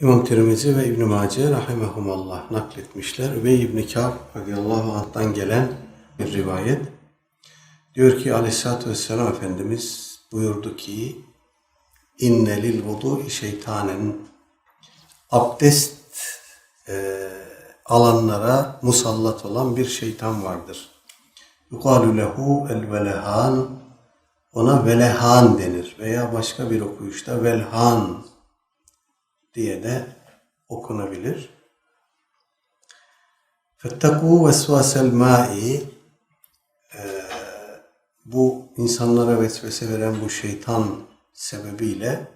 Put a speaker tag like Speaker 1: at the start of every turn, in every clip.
Speaker 1: İmam Tirmizi ve İbn Mace rahimehumallah nakletmişler. Übey İbn Kâb radıyallahu anh'tan gelen bir rivayet. Diyor ki aleyhissalatü vesselam Efendimiz buyurdu ki inne lil vudu şeytanen abdest e, alanlara musallat olan bir şeytan vardır. Yukalu lehu el velehan ona velehan denir veya başka bir okuyuşta velhan diye de okunabilir. Fettekû vesvasel mâ'i bu insanlara vesvese veren bu şeytan sebebiyle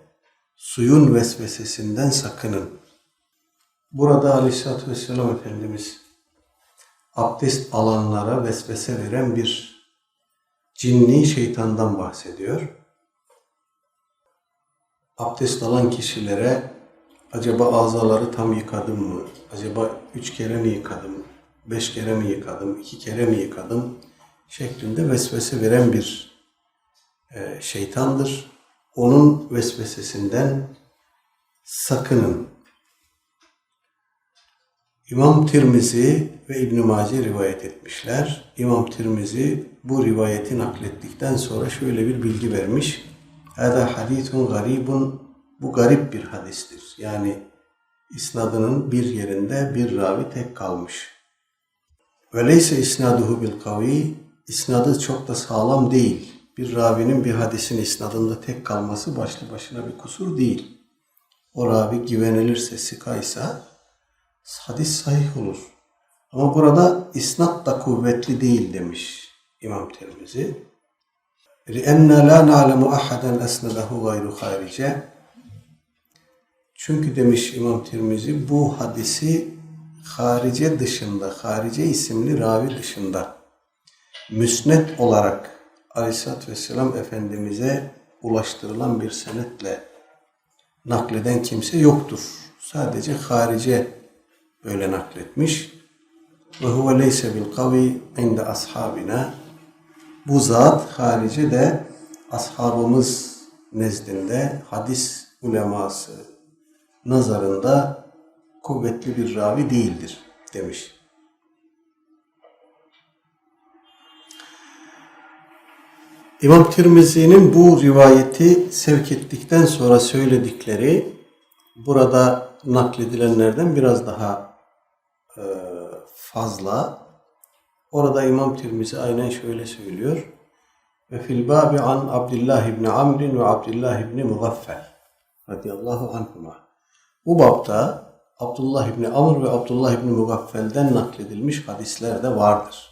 Speaker 1: suyun vesvesesinden sakının. Burada Aleyhisselatü Vesselam Efendimiz abdest alanlara vesvese veren bir cinni şeytandan bahsediyor. Abdest alan kişilere acaba azaları tam yıkadım mı? Acaba üç kere mi yıkadım? Beş kere mi yıkadım? iki kere mi yıkadım? Şeklinde vesvese veren bir e, şeytandır. Onun vesvesesinden sakının. İmam Tirmizi ve İbn Mace rivayet etmişler. İmam Tirmizi bu rivayeti naklettikten sonra şöyle bir bilgi vermiş. Hada hadithun garibun bu garip bir hadistir. Yani isnadının bir yerinde bir ravi tek kalmış. Ve leyse isnaduhu bil kavi isnadı çok da sağlam değil. Bir ravinin bir hadisin isnadında tek kalması başlı başına bir kusur değil. O ravi güvenilirse, sikaysa hadis sahih olur. Ama burada isnat da kuvvetli değil demiş İmam Tirmizi. لِأَنَّ لَا نَعْلَمُ أَحَدًا أَسْنَدَهُ غَيْرُ خَارِجَ çünkü demiş İmam Tirmizi bu hadisi harice dışında, harice isimli ravi dışında müsnet olarak Aleyhisselatü Vesselam Efendimiz'e ulaştırılan bir senetle nakleden kimse yoktur. Sadece harice böyle nakletmiş. Ve huve leyse bil kavi inde ashabina. Bu zat harici de ashabımız nezdinde hadis uleması nazarında kuvvetli bir ravi değildir demiş. İmam Tirmizi'nin bu rivayeti sevk ettikten sonra söyledikleri burada nakledilenlerden biraz daha e, fazla. Orada İmam Tirmizi aynen şöyle söylüyor. Ve fil babi an Abdullah ibn Amr ve Abdullah ibn Mugaffel radıyallahu anhuma. Bu babda Abdullah ibn Amr ve Abdullah ibn Mugaffel'den nakledilmiş hadisler de vardır.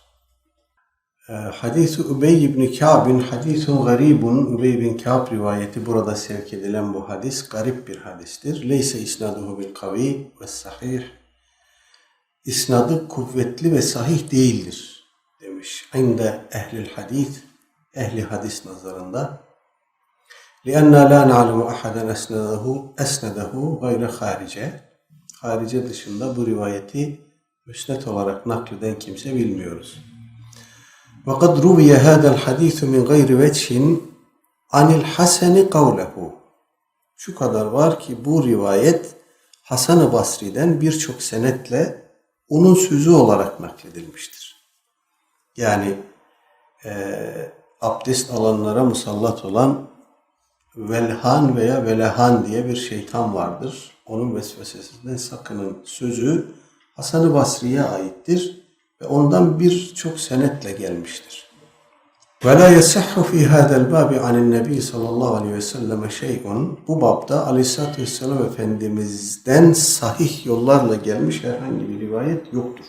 Speaker 1: E, Hadis-i Übey ibn Kâb'in hadisun garibun Übey bin Kâb rivayeti burada sevk edilen bu hadis garip bir hadistir. Leyse isnaduhu bil kavi ve sahih. İsnadı kuvvetli ve sahih değildir demiş. İnde ehlil hadis, ehli hadis nazarında. لِأَنَّا لَا نَعْلَمُ أَحَدًا أَسْنَدَهُ أَسْنَدَهُ غَيْرَ harice. Harice dışında bu rivayeti müsnet olarak nakleden kimse bilmiyoruz. وقد روي هذا الحديث من غير وجه عن الحسن قوله şu kadar var ki bu rivayet Hasan-ı Basri'den birçok senetle onun sözü olarak nakledilmiştir. Yani e, abdest alanlara musallat olan Velhan veya Velehan diye bir şeytan vardır. Onun vesvesesinden sakının sözü Hasan-ı Basri'ye aittir ve ondan birçok senetle gelmiştir. La yasihhu fi hada'l babi anin nebi sallallahu aleyhi ve sellem şey'un. Bu babda Aleyhisselatü Vesselam Efendimiz'den sahih yollarla gelmiş herhangi bir rivayet yoktur.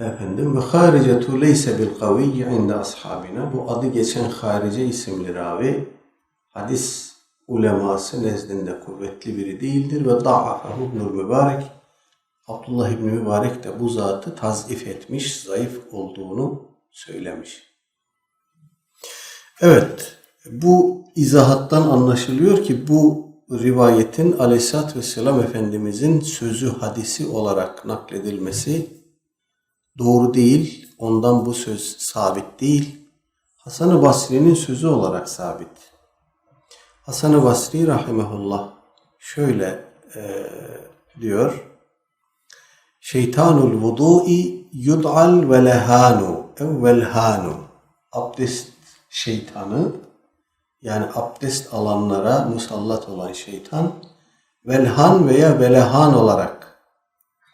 Speaker 1: Efendim ve haricetu leyse bil kaviyyi inde ashabina. Bu adı geçen harice isimli ravi hadis uleması nezdinde kuvvetli biri değildir ve da'afahu ibnül mübarek Abdullah İbni Mübarek de bu zatı tazif etmiş, zayıf olduğunu söylemiş. Evet, bu izahattan anlaşılıyor ki bu rivayetin Aleyhisselatü Vesselam Efendimizin sözü hadisi olarak nakledilmesi doğru değil. Ondan bu söz sabit değil. Hasan-ı Basri'nin sözü olarak sabit. Hasan-ı Basri rahimehullah şöyle e, diyor. Şeytanul vudu'i yud'al ve lehanu ev velhanu. Abdest şeytanı yani abdest alanlara musallat olan şeytan velhan veya velehan olarak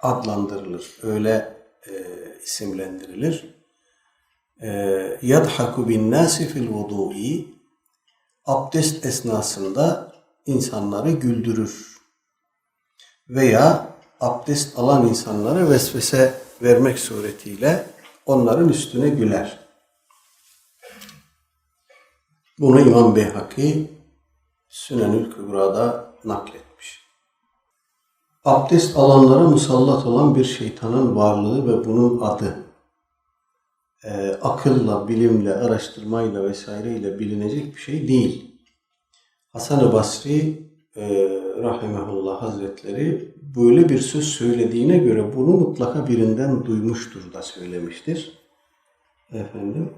Speaker 1: adlandırılır. Öyle e, isimlendirilir. E, yadhaku bin nasi fil vudu'i abdest esnasında insanları güldürür. Veya abdest alan insanlara vesvese vermek suretiyle onların üstüne güler. Bunu İmam Beyhaki Sünenül Kübra'da nakletmiş. Abdest alanlara musallat olan bir şeytanın varlığı ve bunun adı e, akılla, bilimle, araştırmayla vesaireyle bilinecek bir şey değil. Hasan-ı Basri e, Rahimehullah Hazretleri böyle bir söz söylediğine göre bunu mutlaka birinden duymuştur da söylemiştir. Efendim,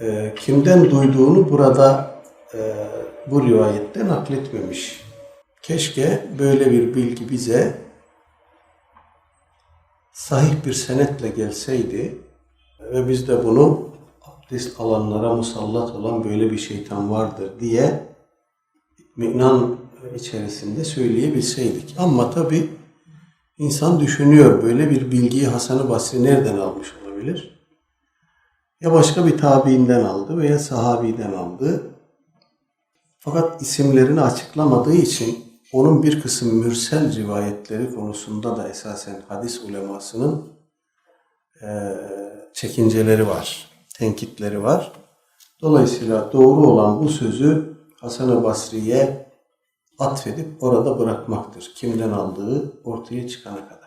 Speaker 1: e, kimden duyduğunu burada e, bu rivayette nakletmemiş. Keşke böyle bir bilgi bize sahih bir senetle gelseydi ve biz de bunu abdest alanlara musallat olan böyle bir şeytan vardır diye minan içerisinde söyleyebilseydik. Ama tabi insan düşünüyor böyle bir bilgiyi Hasan-ı Basri nereden almış olabilir? Ya başka bir tabiinden aldı veya sahabiden aldı. Fakat isimlerini açıklamadığı için onun bir kısım mürsel rivayetleri konusunda da esasen hadis ulemasının eee, çekinceleri var, tenkitleri var. Dolayısıyla doğru olan bu sözü Hasan-ı Basri'ye atfedip orada bırakmaktır. Kimden aldığı ortaya çıkana kadar.